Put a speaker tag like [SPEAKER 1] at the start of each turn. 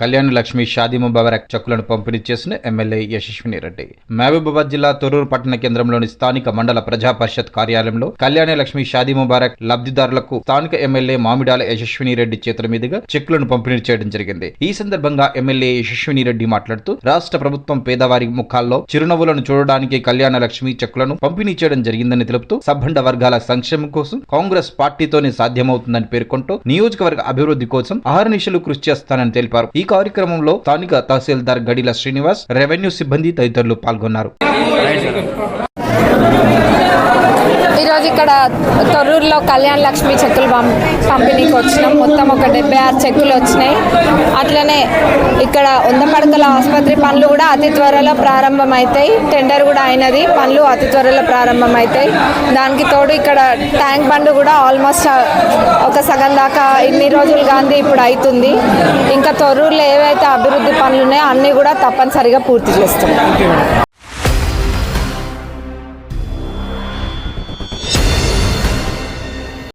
[SPEAKER 1] కళ్యాణ లక్ష్మి షాదీ ముబారక్ చెక్కులను పంపిణీ చేసిన ఎమ్మెల్యే యశస్విని రెడ్డి. మహబూబాబాద్ జిల్లా తొర్రూరు పట్టణ కేంద్రంలోని స్థానిక మండల ప్రజా పరిషత్ కార్యాలయంలో కళ్యాణ లక్ష్మి షాదీ ముబారక్ లబ్ధిదారులకు స్థానిక ఎమ్మెల్యే మామిడాల యశస్విని రెడ్డి చేతుల మీదుగా చెక్కులను పంపిణీ చేయడం జరిగింది. ఈ సందర్భంగా ఎమ్మెల్యే యశస్విని రెడ్డి మాట్లాడుతూ రాష్ట్ర ప్రభుత్వం పేదవారి ముఖాల్లో చిరునవ్వులను చూడడానికి కళ్యాణ లక్ష్మి చెక్కులను పంపిణీ చేయడం జరిగిందని తెలుపుతూ సబ్బండ వర్గాల సంక్షేమం కోసం కాంగ్రెస్ పార్టీతోనే సాధ్యమవుతుందని పేర్కొంటూ నియోజకవర్గ అభివృద్ధి కోసం అహర్నిశలు కృషి చేస్తానని తెలిపారు. ఈ కార్యక్రమంలో స్థానిక తహసీల్దార్ గడిల శ్రీనివాస్ రెవెన్యూ సిబ్బంది తదితరులు పాల్గొన్నారు.
[SPEAKER 2] ఈరోజు ఇక్కడ తొర్రూరులో కళ్యాణ్ లక్ష్మి చెక్కులు పంపిణీకి వచ్చినాం. మొత్తం ఒక డెబ్బై ఆరు చెక్కులు వచ్చినాయి. అట్లనే ఇక్కడ వందపడకల ఆసుపత్రి పనులు కూడా అతి త్వరలో ప్రారంభమవుతాయి టెండర్ కూడా అయినది. పనులు అతి త్వరలో ప్రారంభమవుతాయి దానికి తోడు ఇక్కడ ట్యాంక్ బండ్ కూడా ఆల్మోస్ట్ ఒక సగం దాకా ఇన్ని రోజులు గాంధీ ఇప్పుడు అవుతుంది ఇంకా తొర్రూరులో ఏవైతే అభివృద్ధి పనులు ఉన్నాయో అన్నీ కూడా తప్పనిసరిగా పూర్తి చేస్తున్నాం